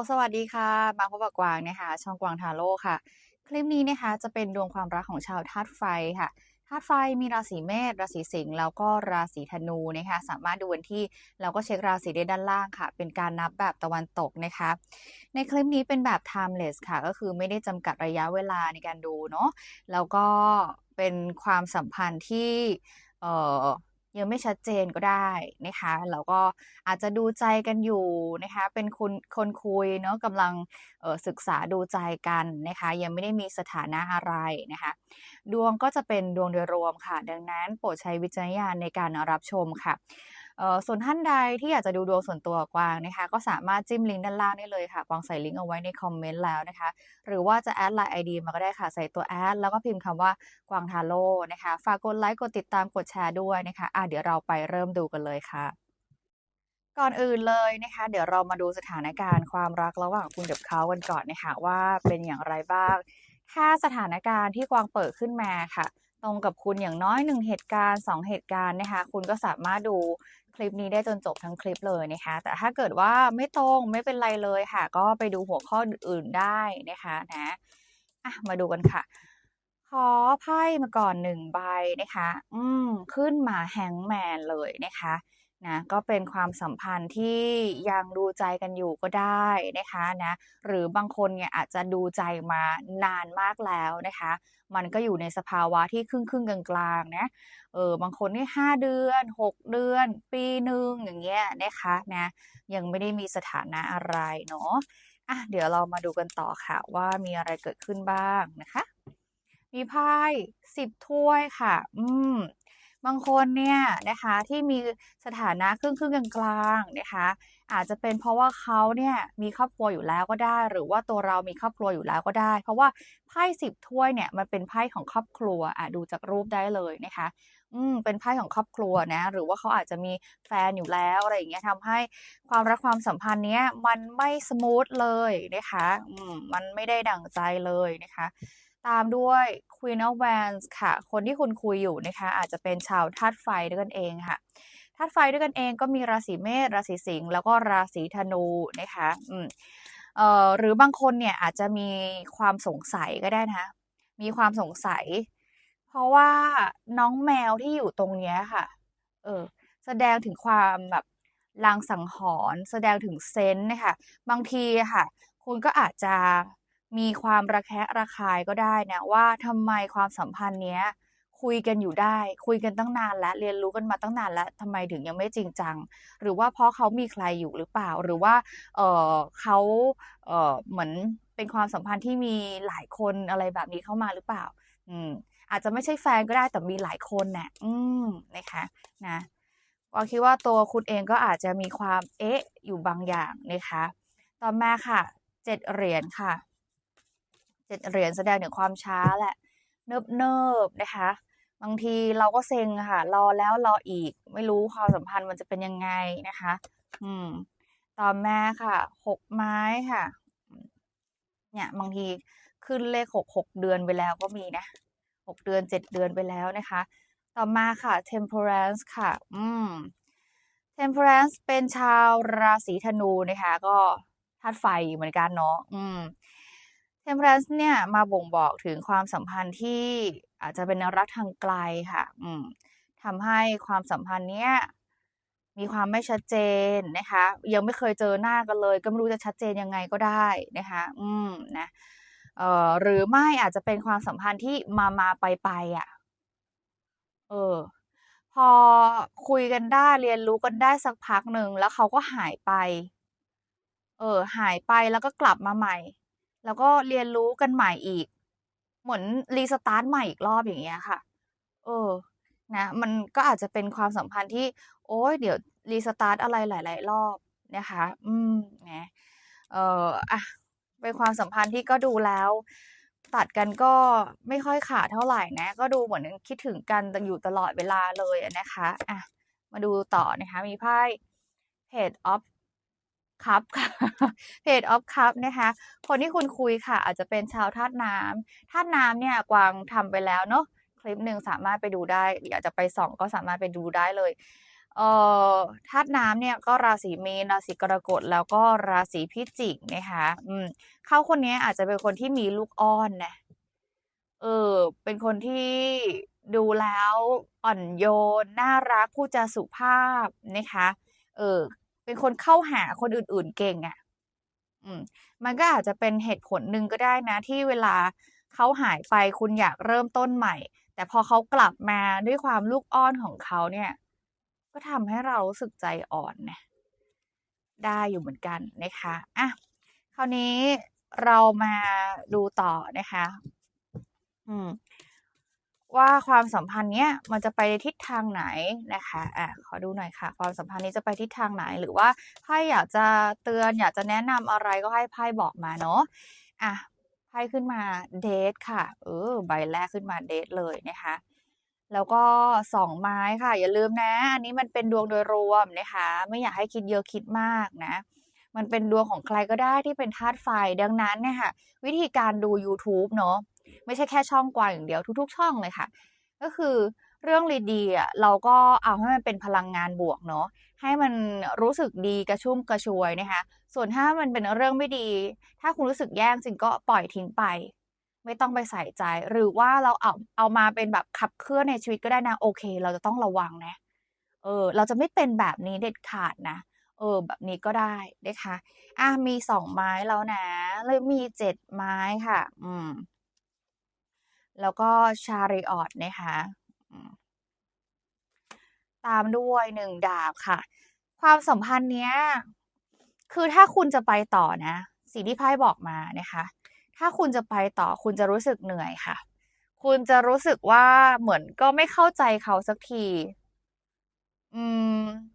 ลสวัสดีค่ะ มาพบกับกวางนะคะ ช่องกวางทาโร่ค่ะ คลิปนี้นะคะจะเป็นดวงความรักของชาวธาตุไฟค่ะธาตุไฟมีราศีเมษราศีสิงห์แล้วก็ราศีธนูนะคะสามารถดูวันที่แล้วก็เช็คราศีได้ด้านล่างค่ะ เป็นการนับแบบตะวันตกนะคะ ในคลิปนี้เป็นแบบ timeless ค่ะ ก็คือไม่ได้จำกัดระยะเวลาในการดูเนาะแล้วก็เป็นความสัมพันธ์ที่เอ่อ ยังไม่ชัดเจนก็ได้นะคะแล้วก็อาจจะดูใจกันอยู่นะคะเป็นคุณคนคุยเนาะกำลังออศึกษาดูใจกันนะคะยังไม่ได้มีสถานะอะไรนะคะดวงก็จะเป็นดวงโดยรวมค่ะ ดังนั้นโปรดใช้วิจารณญาณในการรับชมค่ะ ส่วนท่านใดที่อยากจะดูดวงส่วนตัวกวางนะคะ ก็สามารถจิ้มลิงก์ด้านล่างได้เลยค่ะกวางใส่ลิงก์เอาไว้ในคอมเมนต์แล้วนะคะ หรือว่าจะแอด LINE ID มาก็ได้ค่ะ ใส่ตัวแอดแล้วก็พิมพ์คำว่ากวางทาโร่นะคะ ฝากกดไลค์กดติดตามกดแชร์ด้วยนะคะอ่าเดี๋ยวเราไปเริ่มดูกันเลยค่ะก่อนอื่นเลยนะคะ เดี๋ยวเรามาดูสถานการณ์ความรักระหว่างคุณกับเขากันก่อนนะคะว่าเป็นอย่างไรบ้าง ถ้าสถานการณ์ที่กวางเปิดขึ้นมาค่ะ ตรงกับคุณอย่างน้อย1เหตุการณ์ 2 เหตุการณ์นะคะ คุณก็สามารถดู คลิปนี้ได้จนจบทั้งคลิปเลยนะคะ แต่ถ้าเกิดว่าไม่ตรงไม่เป็นไรเลยค่ะ ก็ไปดูหัวข้ออื่นๆได้นะคะนะอะมาดูกันค่ะ ขอไพ่มาก่อนหนึ่งใบนะคะ อืมขึ้นมาแฮงแมนเลยนะคะ นะก็เป็นความสัมพันธ์ที่ยังดูใจกันอยู่ก็ได้นะคะนะหรือบางคนเนี่ยอาจจะดูใจมานานมากแล้วนะคะ มันก็อยู่ในสภาวะที่ครึ่งๆกลางๆนะเออบางคนนี่5เดือน 6 เดือน ปีหนึ่งอย่างเงี้ยนะคะนะยังไม่ได้มีสถานะอะไรเนาะอะเดี๋ยวเรามาดูกันต่อค่ะว่ามีอะไรเกิดขึ้นบ้างนะคะ มีไพ่10ถ้วยค่ะ อืม บางคนเนี่ยนะคะที่มีสถานะครึ่งๆกลางๆนะคะ อาจจะเป็นเพราะว่าเขาเนี่ยมีครอบครัวอยู่แล้วก็ได้ หรือว่าตัวเรามีครอบครัวอยู่แล้วก็ได้ เพราะว่าไพ่10ถ้วยเนี่ยมันเป็นไพ่ของครอบครัวอ่าดูจากรูปได้เลยนะคะ อืมเป็นไพ่ของครอบครัวนะ หรือว่าเขาอาจจะมีแฟนอยู่แล้วอะไรอย่างเงี้ยทำให้ความรักความสัมพันธ์เนี้ยมันไม่สมูทเลยนะคะ อืมมันไม่ได้ดั่งใจเลยนะคะ ตามด้วย Queen of Wands ค่ะ คนที่คุณคุยอยู่นะคะ อาจจะเป็นชาวธาตุไฟด้วยกันเองค่ะธาตุไฟด้วยกันเองก็มีราศีเมษราศีสิงห์แล้วก็ราศีธนูนะคะอืมเอ่อหรือบางคนเนี่ยอาจจะมีความสงสัยก็ได้นะมีความสงสัย เพราะว่าน้องแมวที่อยู่ตรงเนี้ยค่ะ เออ แสดงถึงความแบบลางสังหรณ์แสดงถึงเซนส์นะคะบางทีค่ะ คุณก็อาจจะ มีความระแคะระคายก็ได้นะว่าทำไมความสัมพันธ์เนี้ยคุยกันอยู่ได้ คุยกันตั้งนานแล้วเรียนรู้กันมาตั้งนานแล้วทำไมถึงยังไม่จริงจัง หรือว่าเพราะเขามีใครอยู่หรือเปล่า หรือว่าเอ่อเขาเอ่อเหมือนเป็นความสัมพันธ์ที่มีหลายคนอะไรแบบนี้เข้ามาหรือเปล่า อืม อาจจะไม่ใช่แฟนก็ได้แต่มีหลายคนน่ะอืมนะคะนะกวาคิดว่าตัวคุณเองก็อาจจะมีความเอ๊ะอยู่บางอย่างนะคะ ต่อมาค่ะ7เหรียญค่ะ 7เหรียญแสดงถึงความช้าแหละ เนิบๆนะคะ บางทีเราก็เซ็งค่ะ รอแล้วรออีก ไม่รู้ความสัมพันธ์มันจะเป็นยังไงนะคะ อืม ต่อมาค่ะ6ไม้ค่ะ เนี่ย บางทีขึ้นเลข6 6เดือนไปแล้วก็มีนะ6เดือน7เดือนไปแล้วนะคะ ต่อมาค่ะ Temperance ค่ะ อืม Temperance เป็นชาวราศีธนูนะคะ ก็ธาตุไฟเหมือนกันเนาะ อืม Temperance เนี่ยมาบ่งบอกถึงความสัมพันธ์ที่อาจจะเป็นรักทางไกลค่ะอืมทำให้ความสัมพันธ์เนี้ยมีความไม่ชัดเจนนะคะ ยังไม่เคยเจอหน้ากันเลย ก็ไม่รู้จะชัดเจนยังไงก็ได้นะคะ อืมนะเอ่อหรือไม่อาจจะเป็นความสัมพันธ์ที่มาๆไปๆอะเออ พอคุยกันได้เรียนรู้กันได้สักพักหนึ่งแล้วเขาก็หายไป เออ หายไปแล้วก็กลับมาใหม่ แล้วก็เรียนรู้กันใหม่อีก เหมือน restart ใหม่อีกรอบอย่างเงี้ยค่ะ เออ นะ มันก็อาจจะเป็นความสัมพันธ์ที่ โอ๊ยเดี๋ยว restart อะไรหลาย ๆ รอบนะคะ อืมนะเอ่ออะเป็นความสัมพันธ์ที่ก็ดูแล้ว ตัดกันก็ไม่ค่อยขาดเท่าไหร่นะ ก็ดูเหมือนคิดถึงกันอยู่ตลอดเวลาเลยนะคะ อะ มาดูต่อนะคะ มีไพ่ Page of Cups ค่ะ Page of Cups นะคะ คนที่คุณคุยค่ะ อาจจะเป็นชาวธาตุน้ำธาตุน้ำเนี่ยกวางทำไปแล้วเนาะคลิปหนึ่งสามารถไปดูได้อยากจะไปส่องก็สามารถไปดูได้เลยเอ่อธาตุน้ำเนี่ยก็ราศีมีนราศีกรกฎแล้วก็ราศีพิจิกนะคะอืมเขาคนนี้อาจจะเป็นคนที่มีลูกอ้อนนะเออเป็นคนที่ดูแล้วอ่อนโยน น่ารักพูดจาสุภาพนะคะ เออ เป็นคนเข้าหาคนอื่น ๆ เก่งอะ่ะ อืม มันก็อาจจะเป็นเหตุผลหนึ่งก็ได้นะ ที่เวลาเขาหายไปคุณอยากเริ่มต้นใหม่ แต่พอเขากลับมาด้วยความลูกอ้อนของเขาเนี่ย ก็ทำให้เรารู้สึกใจอ่อนนะได้อยู่เหมือนกันนะคะอะคราวนี้เรามาดูต่อนะคะ อืม ว่าความสัมพันธ์เนี้ยมันจะไปในทิศทางไหนนะคะอะขอดูหน่อยค่ะ ความสัมพันธ์นี้จะไปทิศทางไหน หรือว่าไพ่อยากจะเตือนอยากจะแนะนำอะไรก็ให้ไพ่บอกมาเนาะอะไพ่ขึ้นมาเดทค่ะ เออใบแรกขึ้นมาเดทเลยนะคะแล้วก็สองไม้ค่ะ อย่าลืมนะ อันนี้มันเป็นดวงโดยรวมนะคะ ไม่อยากให้คิดเยอะคิดมากนะ มันเป็นดวงของใครก็ได้ที่เป็นธาตุไฟ ดังนั้นเนี่ยค่ะ วิธีการดู YouTube เนาะไม่ใช่แค่ช่องกวางอย่างเดียวทุกๆ ช่องเลยค่ะ ก็คือเรื่องดีๆอะเราก็เอาให้มันเป็นพลังงานบวกเนาะให้มันรู้สึกดีกระชุ่มกระชวยนะคะ ส่วนถ้ามันเป็นเรื่องไม่ดี ถ้าคุณรู้สึกแย่จริงก็ปล่อยทิ้งไป ไม่ต้องไปใส่ใจ หรือว่าเราเอาเอามาเป็นแบบขับเคลื่อนในชีวิตก็ได้นะโอเค เราจะต้องระวังนะเออ เราจะไม่เป็นแบบนี้เด็ดขาดนะ เออแบบนี้ก็ได้นะคะอะมีสองไม้แล้วนะเลยมีเจ็ดไม้ค่ะ อืม แล้วก็ชาริออตนะคะตามด้วยหนึ่งดาบค่ะ ความสัมพันธ์เนี้ย คือถ้าคุณจะไปต่อนะสิ่งที่ไพ่บอกมานะคะ ถ้าคุณจะไปต่อคุณจะรู้สึกเหนื่อยค่ะ คุณจะรู้สึกว่าเหมือนก็ไม่เข้าใจเขาสักที อืม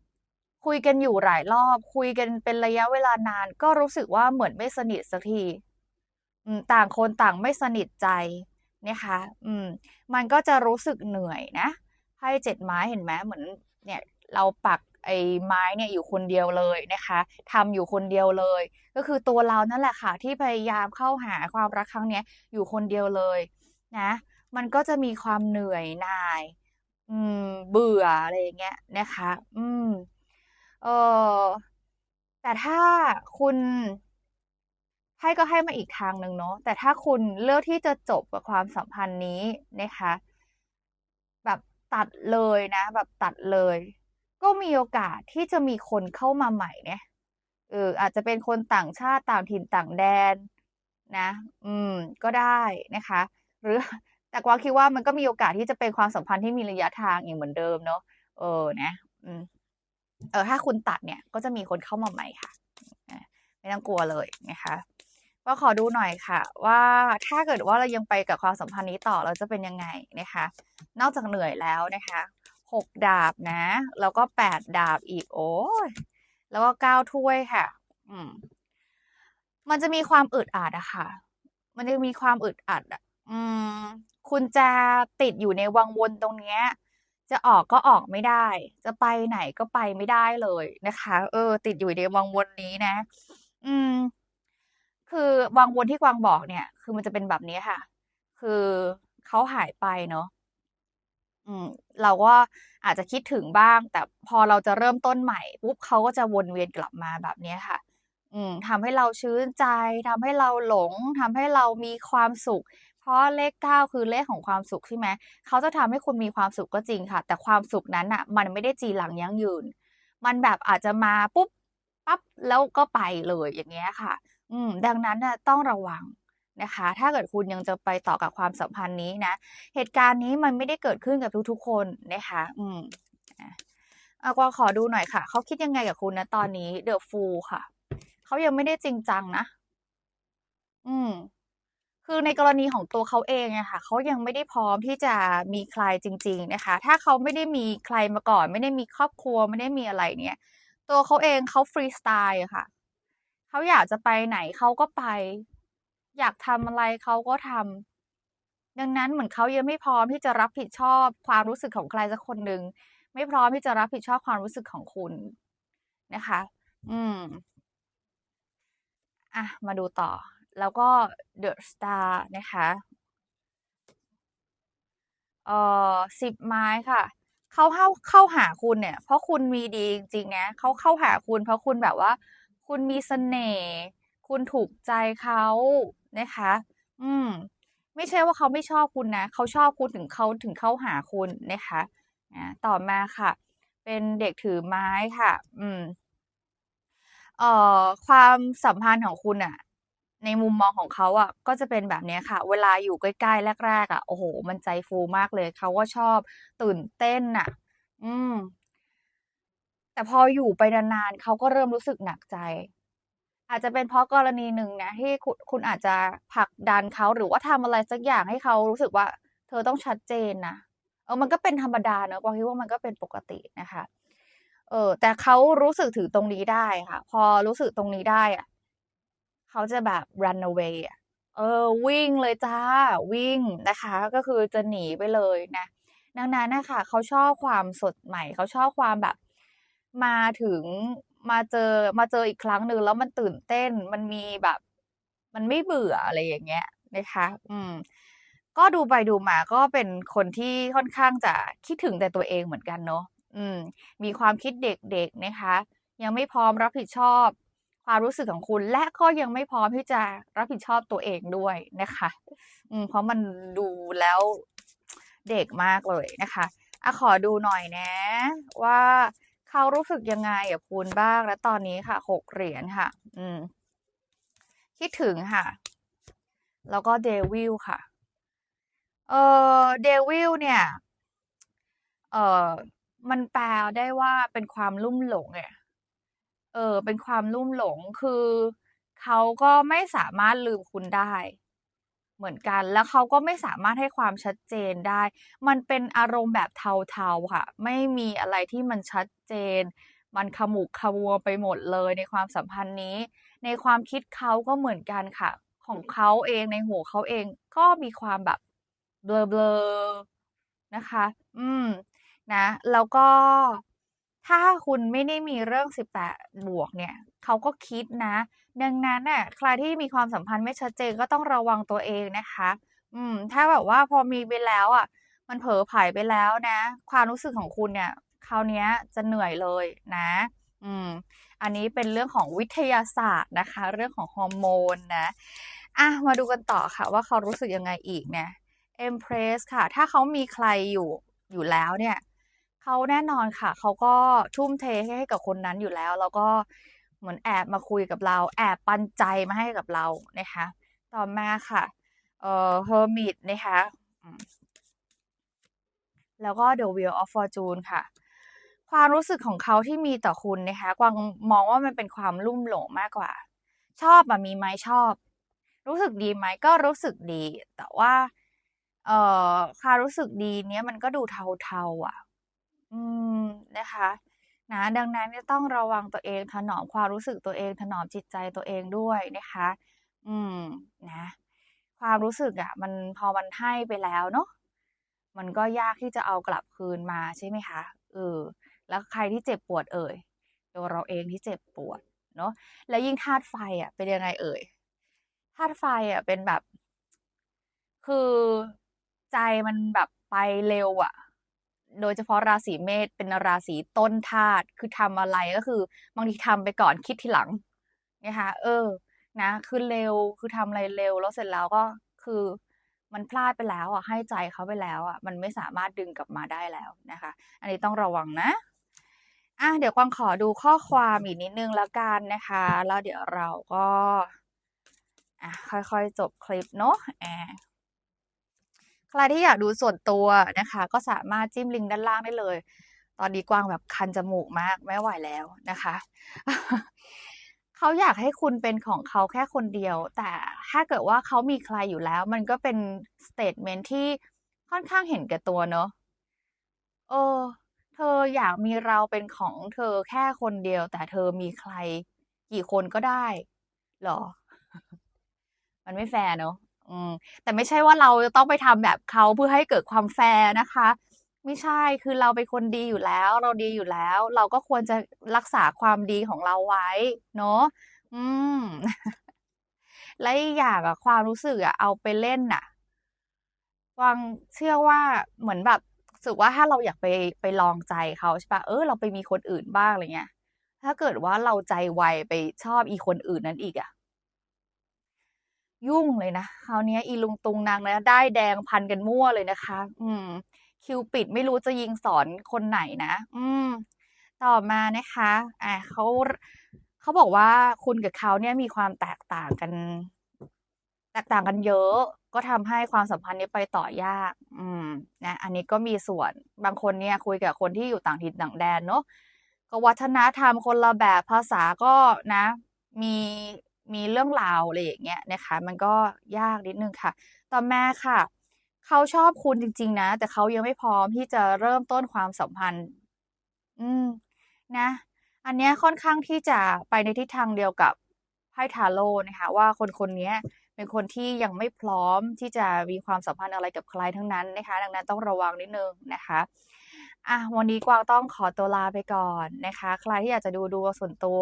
คุยกันอยู่หลายรอบ คุยกันเป็นระยะเวลานาน ก็รู้สึกว่าเหมือนไม่สนิทสักทีต่างคนต่างไม่สนิทใจนะคะอืม มันก็จะรู้สึกเหนื่อยนะไพ่เจ็ดไม้เห็นไหมเหมือน เนี่ยเราปักไอ้ไม้เนี่ยอยู่คนเดียวเลยนะคะทำอยู่คนเดียวเลย ก็คือตัวเรานั่นแหละค่ะ ที่พยายามเข้าหาความรักครั้งนี้อยู่คนเดียวเลยนะ มันก็จะมีความเหนื่อยหน่าย อืม เบื่ออะไรอย่างเงี้ยนะคะ อืม เออแต่ถ้าคุณให้ก็ให้มาอีกทางหนึ่งเนาะแต่ถ้าคุณเลือกที่จะจบกับความสัมพันธ์นี้นะคะ แบบตัดเลยนะ แบบตัดเลย ก็มีโอกาสที่จะมีคนเข้ามาใหม่เนี่ยเอออาจจะเป็นคนต่างชาติต่างถิ่นต่างแดนนะ อืม ก็ได้นะคะ หรือแต่กวางคิดว่ามันก็มีโอกาสที่จะเป็นความสัมพันธ์ที่มีระยะทางอย่างเหมือนเดิมเนาะเออนะ อืม เออถ้าคุณตัดเนี่ยก็จะมีคนเข้ามาใหม่ค่ะ ไม่ต้องกลัวเลยนะคะก็ขอดูหน่อยค่ะ ว่าถ้าเกิดว่าเรายังไปกับความสัมพันธ์นี้ต่อเราจะเป็นยังไงนะคะ นอกจากเหนื่อยแล้วนะคะหกดาบนะ แล้วก็แปดดาบอีกโอ้ยแล้วก็เก้าถ้วยค่ะ อืม มันจะมีความอึดอัดอะค่ะ มันจะมีความอึดอัดอะอืม คุณจะติดอยู่ในวังวนตรงเนี้ย จะออกก็ออกไม่ได้ จะไปไหนก็ไปไม่ได้เลยนะคะ เออ ติดอยู่ในวังวนนี้นะ อืม คือวังวนที่กวางบอกเนี่ย คือมันจะเป็นแบบนี้ค่ะ คือเขาหายไปเนาะอืม เราก็อาจจะคิดถึงบ้าง แต่พอเราจะเริ่มต้นใหม่ปุ๊บเขาก็จะวนเวียนกลับมาแบบนี้ค่ะ อืมทำให้เราชื้นใจทำให้เราหลงทำให้เรามีความสุข ราะเลขเก้าคือเลขของความสุขใช่ไหมเขาจะทำให้คุณมีความสุขก็จริงค่ะ แต่ความสุขนั้นอะ มันไม่ได้จีหลังยั่งยืน มันแบบอาจจะมาปุ๊บปั๊บแล้วก็ไปเลยอย่างเงี้ยค่ะ อืม ดังนั้นน่ะต้องระวังนะคะ ถ้าเกิดคุณยังจะไปต่อกับความสัมพันธ์นี้นะ เหตุการณ์นี้มันไม่ได้เกิดขึ้นกับทุกๆคนนะคะ อืมเอาก็ขอดูหน่อยค่ะ เขาคิดยังไงกับคุณนะตอนนี้เดอะฟูลค่ะ เขายังไม่ได้จริงจังนะ อืม คือในกรณีของตัวเขาเองอะค่ะเขายังไม่ได้พร้อมที่จะมีใครจริง ๆนะคะ ถ้าเขาไม่ได้มีใครมาก่อน ไม่ได้มีครอบครัวไม่ได้มีอะไรเนี่ย ตัวเขาเองเขาฟรีสไตล์อะค่ะเขาอยากจะไปไหนเขาก็ไป อยากทำอะไรเขาก็ทำดังนั้นเหมือนเขายังไม่พร้อมที่จะรับผิดชอบความรู้สึกของใครสักคนหนึ่งไม่พร้อมที่จะรับผิดชอบความรู้สึกของคุณนะคะ อืม อะ มาดูต่อ แล้วก็ The Star นะคะเอ่อสิบไม้ค่ะ เขาเข้าเข้าหาคุณเนี่ย เพราะคุณมีดีจริงๆนะเขาเข้าหาคุณเพราะคุณแบบว่า คุณมีเสน่ห์คุณถูกใจเขานะคะ อืม ไม่ใช่ว่าเขาไม่ชอบคุณนะเขาชอบคุณถึงเขาถึงเข้าหาคุณนะคะอาต่อมาค่ะ เป็นเด็กถือไม้ค่ะ อืมเอ่อความสัมพันธ์ของคุณน่ะ ในมุมมองของเขาอะก็จะเป็นแบบนี้ค่ะ เวลาอยู่ใกล้ๆแรกๆอะโอ้โฮมันใจฟูมากเลยเขาก็ชอบตื่นเต้นน่ะ อืม แต่พออยู่ไปนานๆเขาก็เริ่มรู้สึกหนักใจ อาจจะเป็นเพราะกรณีหนึ่งนะที่คุณคุณอาจจะผลักดันเขาหรือว่าทำอะไรสักอย่างให้เขารู้สึกว่า เธอต้องชัดเจนนะเออมันก็เป็นธรรมดาเนาะกวางคิดว่ามันก็เป็นปกตินะคะ เออ แต่เขารู้สึกถึงตรงนี้ได้ค่ะ พอรู้สึกตรงนี้ได้อะ เขาจะแบบ run away เออวิ่งเลยจ้ะวิ่งนะคะ ก็คือจะหนีไปเลยนะ ดังนั้นนะคะเขาชอบความสดใหม่ เขาชอบความแบบมาถึงมาเจอมาเจออีกครั้งหนึ่งแล้วมันตื่นเต้นมันมีแบบ มันไม่เบื่ออะไรอย่างเงี้ยนะคะ อืม ก็ดูไปดูมาก็เป็นคนที่ค่อนข้างจะคิดถึงแต่ตัวเองเหมือนกันเนาะอืม มีความคิดเด็กๆนะคะ ยังไม่พร้อมรับผิดชอบ ความรู้สึกของคุณ และก็ยังไม่พร้อมที่จะรับผิดชอบตัวเองด้วยนะคะอืมเพราะมันดูแล้วเด็กมากเลยนะคะอะขอดูหน่อยนะ ว่าเขารู้สึกยังไงกับคุณบ้างณตอนนี้ค่ะ6เหรียญค่ะ อืม คิดถึงค่ะ แล้วก็ Devil ค่ะ เออ Devil เนี่ย เออมันแปลได้ว่าเป็นความลุ่มหลงอะ เออเป็นความลุ่มหลงคือเขาก็ไม่สามารถลืมคุณได้ เหมือนกัน แล้วเขาก็ไม่สามารถให้ความชัดเจนได้ มันเป็นอารมณ์แบบเทาๆค่ะ ไม่มีอะไรที่มันชัดเจน มันขมุกขมัวไปหมดเลยในความสัมพันธ์นี้ ในความคิดเขาก็เหมือนกันค่ะ ของเขาเองในหัวเขาเองก็มีความแบบเบลอๆนะคะ อืมนะ แล้วก็ ถ้าคุณไม่ได้มีเรื่อง 18 บวกเนี่ยเขาก็คิดนะ ดังนั้นน่ะใครที่มีความสัมพันธ์ไม่ชัดเจนก็ต้องระวังตัวเองนะคะ อืม ถ้าแบบว่าพอมีไปแล้วอะ มันเผลอไผลไปแล้วนะ ความรู้สึกของคุณเนี่ยคราวนี้จะเหนื่อยเลยนะ อืม อันนี้เป็นเรื่องของวิทยาศาสตร์นะคะ เรื่องของฮอร์โมนนะอะมาดูกันต่อค่ะ ว่าเขารู้สึกยังไงอีกเนะ Empress ค่ะ ถ้าเขามีใครอยู่อยู่แล้วเนี่ย เขาแน่นอนค่ะ เขาก็ทุ่มเทให้กับคนนั้นอยู่แล้ว แล้วก็เหมือนแอบมาคุยกับเรา แอบปันใจมาให้กับเรานะคะ ต่อมาค่ะ เอ่อ Hermit นะคะแล้วก็ The Wheel of Fortune ค่ะ ความรู้สึกของเขาที่มีต่อคุณนะคะกวางมองว่ามันเป็นความลุ่มหลงมากกว่า ชอบอะมีไหม?ชอบ รู้สึกดีไหม?ก็รู้สึกดี แต่ว่า เอ่อความรู้สึกดีเนี้ยมันก็ดูเทาๆอะ อืมนะคะนะดังนั้นต้องระวังตัวเองถนอมความรู้สึกตัวเองถนอมจิตใจตัวเองด้วยนะคะ อืมนะ ความรู้สึกอะมันพอมันให้ไปแล้วเนาะมันก็ยากที่จะเอากลับคืนมาใช่ไหมคะ?เออแล้วใครที่เจ็บปวดเอ่ย?ตัวเราเองที่เจ็บปวดเนาะแล้วยิ่งธาตุไฟอะเป็นยังไงเอ่ย?ธาตุไฟอะเป็นแบบ คือใจมันแบบไปเร็วอะ โดยเฉพาะราศีเมษเป็นราศีต้นธาตุคือทำอะไรก็คือบางทีทำไปก่อนคิดทีหลังนะคะเออ นะคือเร็วคือทำอะไรเร็วแล้วเสร็จแล้วก็คือมันพลาดไปแล้วอะให้ใจเขาไปแล้วอะมันไม่สามารถดึงกลับมาได้แล้วนะคะ อันนี้ต้องระวังนะอะเดี๋ยวกวางขอดูข้อความอีกนิดนึงแล้วกันนะคะ แล้วเดี๋ยวเราก็อะค่อยๆจบคลิปเนาะอ ใครที่อยากดูส่วนตัวนะคะ ก็สามารถจิ้มลิงก์ด้านล่างได้เลย ตอนนี้กวางแบบคันจมูกมากไม่ไหวแล้วนะคะ เขาอยากให้คุณเป็นของเขาแค่คนเดียว แต่ถ้าเกิดว่าเขามีใครอยู่แล้ว มันก็เป็นสเตตเมนที่ค่อนข้างเห็นแก่ตัวเนาะเออ เธออยากมีเราเป็นของเธอแค่คนเดียว แต่เธอมีใครกี่คนก็ได้หรอ?มันไม่แฟร์เนาะ แต่ไม่ใช่ว่าเราจะต้องไปทำแบบเขาเพื่อให้เกิดความแฟร์นะคะ ไม่ใช่คือเราเป็นคนดีอยู่แล้ว เราดีอยู่แล้ว เราก็ควรจะรักษาความดีของเราไว้ เนาะอืมและอีกอย่างอะความรู้สึกอะเอาไปเล่นน่ะวางเชื่อว่าเหมือนแบบสึกว่าถ้าเราอยากไปไปลองใจเขาใช่ปล่าเออเราไปมีคนอื่นบ้างอะไรเงี้ย ถ้าเกิดว่าเราใจไวไปชอบอีคนอื่นนั้นอีกอะ ยุ่งเลยนะคราวนี้อีลุงตุงนางนะด้แดงพันกันมั่วเลยนะคะ อืม คิวปิดไม่รู้จะยิงสอนคนไหนนะ อืม ต่อมานะคะอ่าเขาเขาบอกว่าคุณกับเขาเนี่ยมีความแตกต่างกัน แตกต่างกันเยอะ ก็ทำให้ความสัมพันธ์นี้ไปต่อยาก อืม นะ อันนี้ก็มีส่วนบางคนเนี่ย คุยกับคนที่อยู่ต่างถิ่นต่างแดนเนาะก็วัฒนธรรมคนละแบบภาษาก็นะ มี มีเรื่องราวอะไรอย่างเงี้ยนะคะ มันก็ยากนิดนึงค่ะ ต่อมาค่ะ เขาชอบคุณจริง ๆ นะ แต่เขายังไม่พร้อมที่จะเริ่มต้นความสัมพันธ์ อืม นะ อันเนี้ยค่อนข้างที่จะไปในทิศทางเดียวกับไพ่ทาโรต์นะคะ ว่าคนคนนี้เป็นคนที่ยังไม่พร้อมที่จะมีความสัมพันธ์อะไรกับใครทั้งนั้นนะคะ ดังนั้นต้องระวังนิดนึงนะคะอ่าวันนี้กวางต้องขอตัวลาไปก่อนนะคะ ใครที่อยากจะดูดวงส่วนตัว